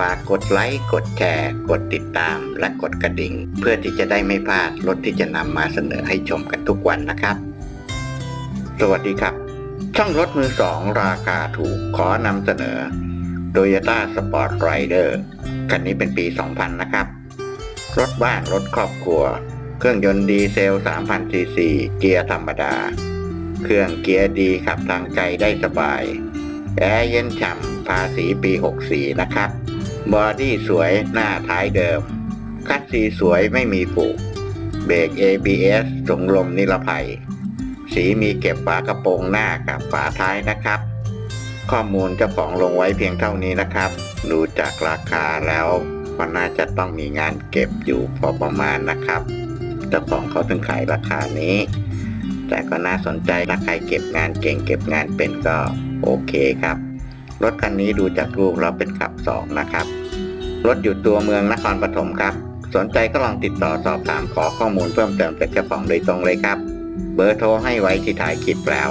ฝากกดไลค์ กดแชร์ กดติดตาม และกดกระดิ่ง เพื่อที่จะได้ไม่พลาดรถที่จะนำมาเสนอให้ชมกันทุกวันนะครับ สวัสดีครับ ช่องรถมือสองราคาถูกขอนำเสนอ Toyota Sport Rider คันนี้เป็นปี 2000 นะครับ รถบ้านรถครอบครัว เครื่องยนต์ดีเซล 3,000ซีซีเกียร์ธรรมดา เครื่องเกียร์ดีขับทางไกลได้สบาย แอร์เย็นฉ่ำภาษีปี 64 นะครับ บอดี้สวยหน้าท้ายเดิม คัดสีสวยไม่มีผูกเบรก ABS ถุงลมนิรภัย สีมีเก็บฝากระโปรงหน้ากับฝาท้ายนะครับ ข้อมูลเจ้าของลงไว้เพียงเท่านี้นะครับ ดูจากราคาแล้วก็น่าจะต้องมีงานเก็บอยู่พอประมาณนะครับ เจ้าของเขาถึงขายราคานี้ แต่ก็น่าสนใจถ้าใครเก็บงานเก่งเก็บงานเป็นก็โอเคครับ รถคันนี้ดูจากรูปเราเป็นขับสองนะครับ รถอยู่ตัวเมืองนครปฐมครับ สนใจก็ลองติดต่อสอบถามขอข้อมูลเพิ่มเติมจากเจ้าของโดยตรงเลยครับ เบอร์โทรให้ไว้ที่ถ่ายคลิปแล้ว